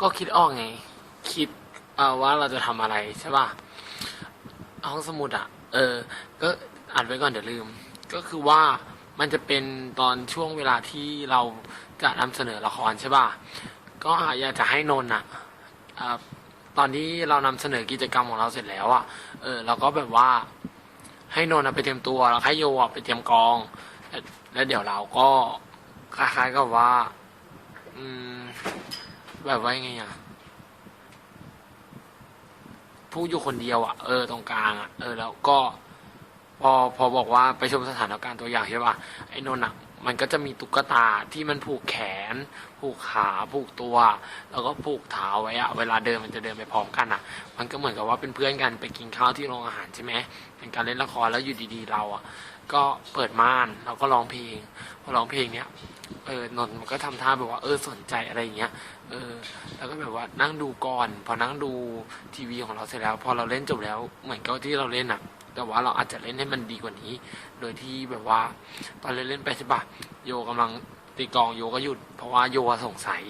ก็คิดออกไง คิดว่าเราจะทำอะไรใช่ป่ะห้องสมุดอะเออ ก็อ่านไว้ก่อนเดี๋ยวลืม ก็คือว่ามันจะเป็นตอนช่วงเวลาที่เราจะนำเสนอละครใช่ป่ะ ก็อยากจะให้นนอะตอนที่เรานำเสนอกิจกรรมของเราเสร็จแล้วอะเออเราก็แบบว่าให้นนไปเตรียมตัวแล้วให้โยอะไปเตรียมกองแล้วแล้วเดี๋ยวเราก็คล้ายๆกับว่า อืม แบบว่ายังไงอะพูดอยู่คนเดียวอะเออตรงกลางอะเออแล้วก็ พอพอบอกว่าไปชมสถานการณ์ตัวอย่างใช่ป่ะไอ้นนท์อะมันก็จะมีตุ๊กตาที่มันผูกแขน ผูกขาผูกตัว แล้วก็ผูกเท้าไว้อะเวลาเดินมันจะเดินไปพร้อมกันอะมันก็เหมือนกับว่าเป็นเพื่อนกันไปกินข้าวที่โรงอาหารใช่ไหมเป็นการเล่นละครแล้วอยู่ดีๆเราอะก็เปิดม่านเราก็ร้องเพลงพอร้องเพลงเนี้ย เออนนมันก็ทำท่าแบบว่า เออสนใจอะไรอย่างเงี้ย เออ แล้วก็แบบว่านั่งดูก่อน พอนั่งดูทีวีของเราเสร็จแล้ว พอเราเล่นจบแล้ว เหมือนกับที่เราเล่นอะแต่ว่าเราอาจจะเล่นให้มันดีกว่านี้ โดยที่แบบว่า ตอนเล่นเล่นไปใช่ปะโยกำลังตีกองโยก็หยุด เพราะว่าโยสงสัย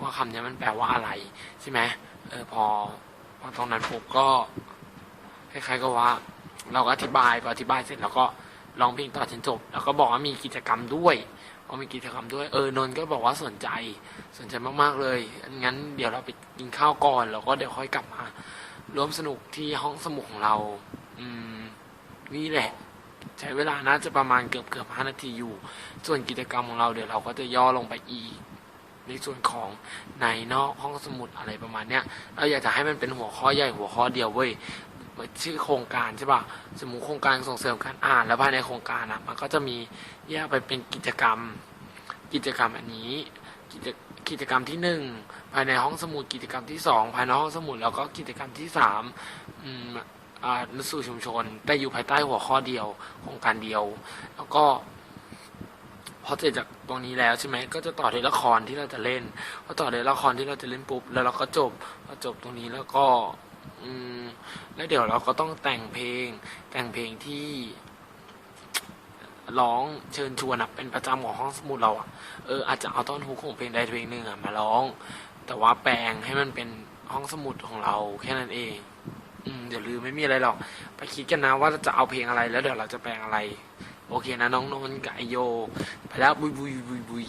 ว่าคำนี้มันแปลว่าอะไรใช่ไหมเออพอพอตรงนั้นปุ๊บก็คล้ายๆกับว่า เราก็อธิบายพออธิบายเสร็จแล้วก็ ร้องเพลงต่อจนจบ แล้วก็บอกว่ามีกิจกรรมด้วยว่ามีกิจกรรมด้วยเออนนก็บอกว่าสนใจสนใจมากๆเลยงั้นเดี๋ยวเราไปกินข้าวก่อนแล้วก็เดี๋ยวค่อยกลับมาร่วมสนุกที่ห้องสมุดของเรา อืม นี่แหละ ใช้เวลาน่าจะประมาณเกือบเกือบห้านาทีอยู่ ส่วนกิจกรรมของเราเดี๋ยวเราก็จะย่อลงไปอีกในส่วนของในนอกห้องสมุดอะไรประมาณเนี้ยเราอยากจะให้มันเป็นหัวข้อใหญ่หัวข้อเดียวเว้ย เหมือนชื่อโครงการใช่ป่ะ สมมติโครงการส่งเสริมการอ่าน แล้วภายในโครงการอะมันก็จะมีแยกไปเป็นกิจกรรม กิจกรรมอันนี้ กิจกิจกรรมที่หนึ่งภายในห้องสมุด กิจกรรมที่สองภายในห้องสมุดแล้วก็กิจกรรมที่สามอืมอ่านักสู่ชุมชน แต่อยู่ภายใต้หัวข้อเดียวโครงการเดียว แล้วก็พอเสร็จจากตรงนี้แล้วใช่ไหมก็จะต่อในละครที่เราจะเล่นพอต่อในละครที่เราจะเล่นปุ๊บแล้วเราก็จบพอจบตรงนี้แล้วก็ อืม แล้วเดี๋ยวเราก็ต้องแต่งเพลง แต่งเพลงที่ร้องเชิญชวนอะเป็นประจำของห้องสมุดเราอะเอออาจจะเอาต้นฮุกของเพลงใดเพลงหนึ่งอะมาร้อง แต่ว่าแปลงให้มันเป็นห้องสมุดของเราแค่นั้นเอง อืมเดี๋ยวลืมไม่มีอะไรหรอก ไปคิดกันนะว่าจะเอาเพลงอะไรแล้วเดี๋ยวเราจะแปลงอะไร โอเคนะน้องนนท์กับไอโย ไปแล้วบุยบุยบุยบุย